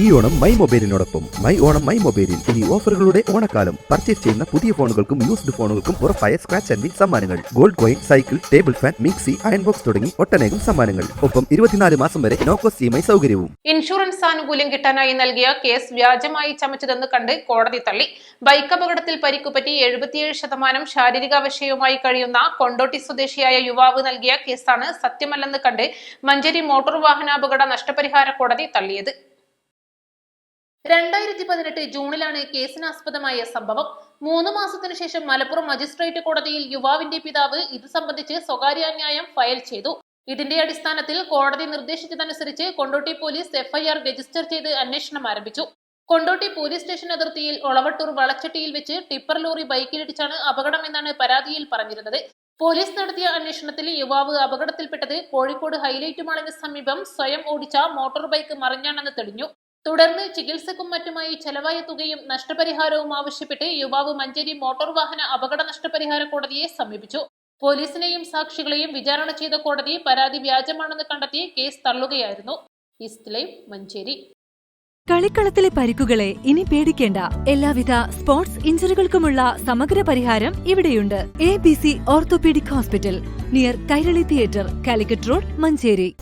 ഈ ഓണം മൈ മൊബൈലിനോടൊപ്പം my Onam my മൊബൈലിൽ ഇനി ഓഫറുകളുടെ ഓണക്കാലം. പർച്ചേസ് ചെയ്യുന്ന പുതിയ ഫോണുകൾക്കും യൂസ്ഡ് ഫോണുകൾക്കും ഉറപ്പായ സ്ക്രാച്ച് ആൻഡ് സമ്മാനങ്ങൾ. Gold coin cycle table fan mixie iron box തുടങ്ങി ഒട്ടനേകം സമ്മാനങ്ങൾ. ഒപ്പം ഇരുപത്തിനാല് മാസം വരെ നോ കോസ്റ്റ് ഇ സൗകര്യവും. ഇൻഷുറൻസ് ആനുകൂല്യം കിട്ടാനായി നൽകിയ കേസ് വ്യാജമായി ചമച്ചതെന്ന് കണ്ട് കോടതി തള്ളി. ബൈക്ക് അപകടത്തിൽ പരിക്കുപറ്റി എഴുപത്തിയേഴ് ശതമാനം ശാരീരികാവശയവുമായി കഴിയുന്ന കൊണ്ടോട്ടി സ്വദേശിയായ യുവാവ് നൽകിയ കേസാണ് സത്യമല്ലെന്ന് കണ്ട് മഞ്ചേരി മോട്ടോർ വാഹനാപകട നഷ്ടപരിഹാര കോടതി തള്ളിയത്. രണ്ടായിരത്തി പതിനെട്ട് ജൂണിലാണ് കേസിനാസ്പദമായ സംഭവം. മൂന്ന് മാസത്തിനു ശേഷം മലപ്പുറം മജിസ്ട്രേറ്റ് കോടതിയിൽ യുവാവിന്റെ പിതാവ് ഇത് സംബന്ധിച്ച് സ്വകാര്യാന്യായം ഫയൽ ചെയ്തു. ഇതിന്റെ അടിസ്ഥാനത്തിൽ കോടതി നിർദ്ദേശിച്ചതനുസരിച്ച് കൊണ്ടോട്ടി പോലീസ് എഫ്ഐആർ രജിസ്റ്റർ ചെയ്ത് അന്വേഷണം ആരംഭിച്ചു. കൊണ്ടോട്ടി പോലീസ് സ്റ്റേഷൻ അതിർത്തിയിൽ ഒളവട്ടൂർ വളച്ചട്ടിയിൽ വെച്ച് ടിപ്പർ ലോറി ബൈക്കിലിടിച്ചാണ് അപകടമെന്നാണ് പരാതിയിൽ പറഞ്ഞിരുന്നത്. പോലീസ് നടത്തിയ അന്വേഷണത്തിൽ യുവാവ് അപകടത്തിൽപ്പെട്ടത് കോഴിക്കോട് ഹൈലൈറ്റ് മാളിന് സമീപം സ്വയം ഓടിച്ച മോട്ടോർ ബൈക്ക് മറിഞ്ഞാണെന്ന് തെളിഞ്ഞു. തുടർന്ന് ചികിത്സക്കും മറ്റുമായി ചെലവായ തുകയും നഷ്ടപരിഹാരവും ആവശ്യപ്പെട്ട് യുവാവ് മഞ്ചേരി മോട്ടോർ വാഹന അപകട നഷ്ടപരിഹാര കോടതിയെ സമീപിച്ചു. പോലീസിനെയും സാക്ഷികളെയും വിചാരണ ചെയ്ത കോടതി പരാതി വ്യാജമാണെന്ന് കണ്ടെത്തി കേസ് തള്ളുകയായിരുന്നു. മഞ്ചേരി. കളിക്കളത്തിലെ പരിക്കുകളെ ഇനി പേടിക്കേണ്ട. എല്ലാവിധ സ്പോർട്സ് ഇഞ്ചുറികൾക്കുമുള്ള സമഗ്ര പരിഹാരം ഇവിടെയുണ്ട്. A B C orthopaedic hospital near Kairali theatre Calicut road Manjeri.